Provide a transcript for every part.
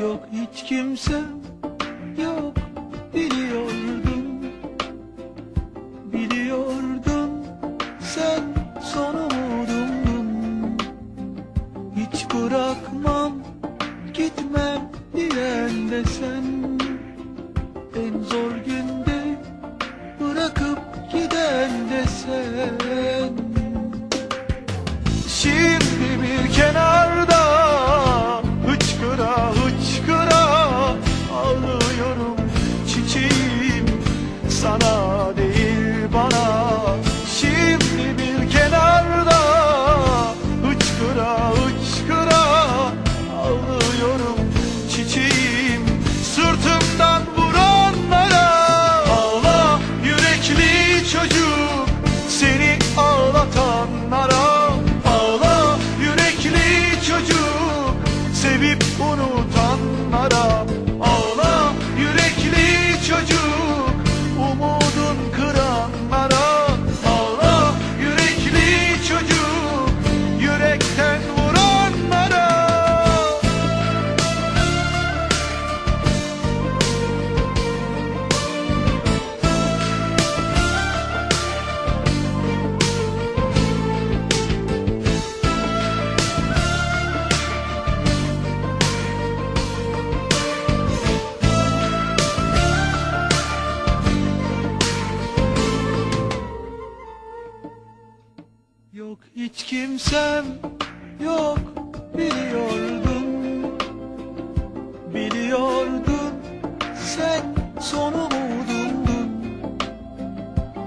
Yok hiç kimsem yok. Biliyordum Biliyordum. Sen son umudumdun Hiç bırakmam gitmem diyen de sen. En zor günde bırakıp giden de sen sevip unutanlara Yok hiç kimsem yok biliyordum. Biliyordum sen son umudumdun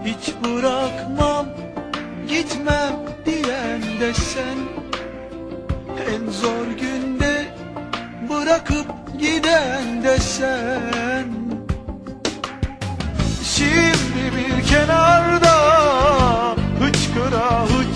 Hiç bırakmam gitmem diyen de sen. En zor günde bırakıp giden de sen. Şimdi bir kenarda hıçkıra hıçkıra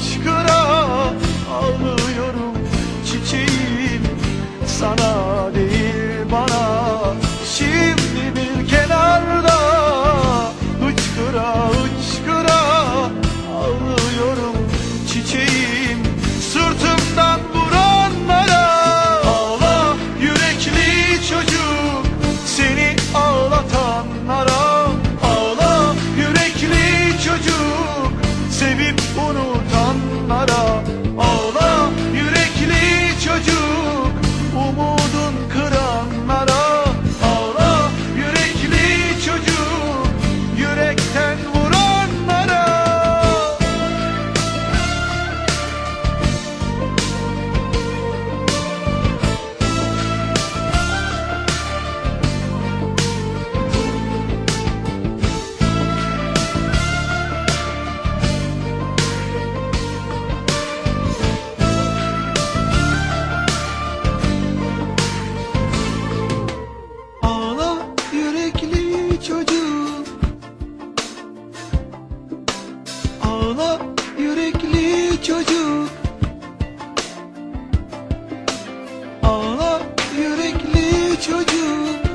çocuk.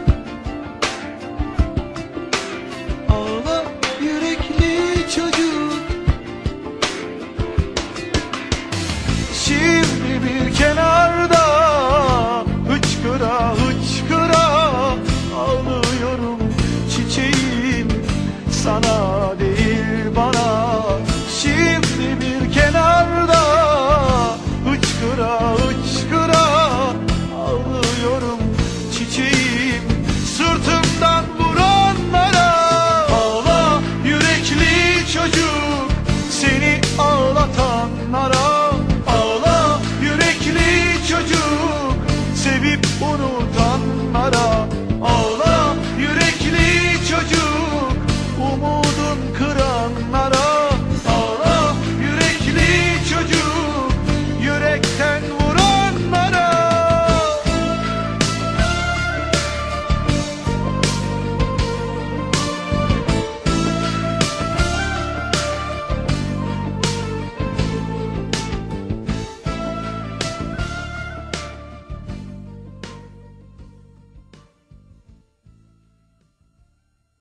Ağla yürekli çocuk. Şimdi bir kenarda hıçkıra hıçkıra ağlıyorum çiçeğim sana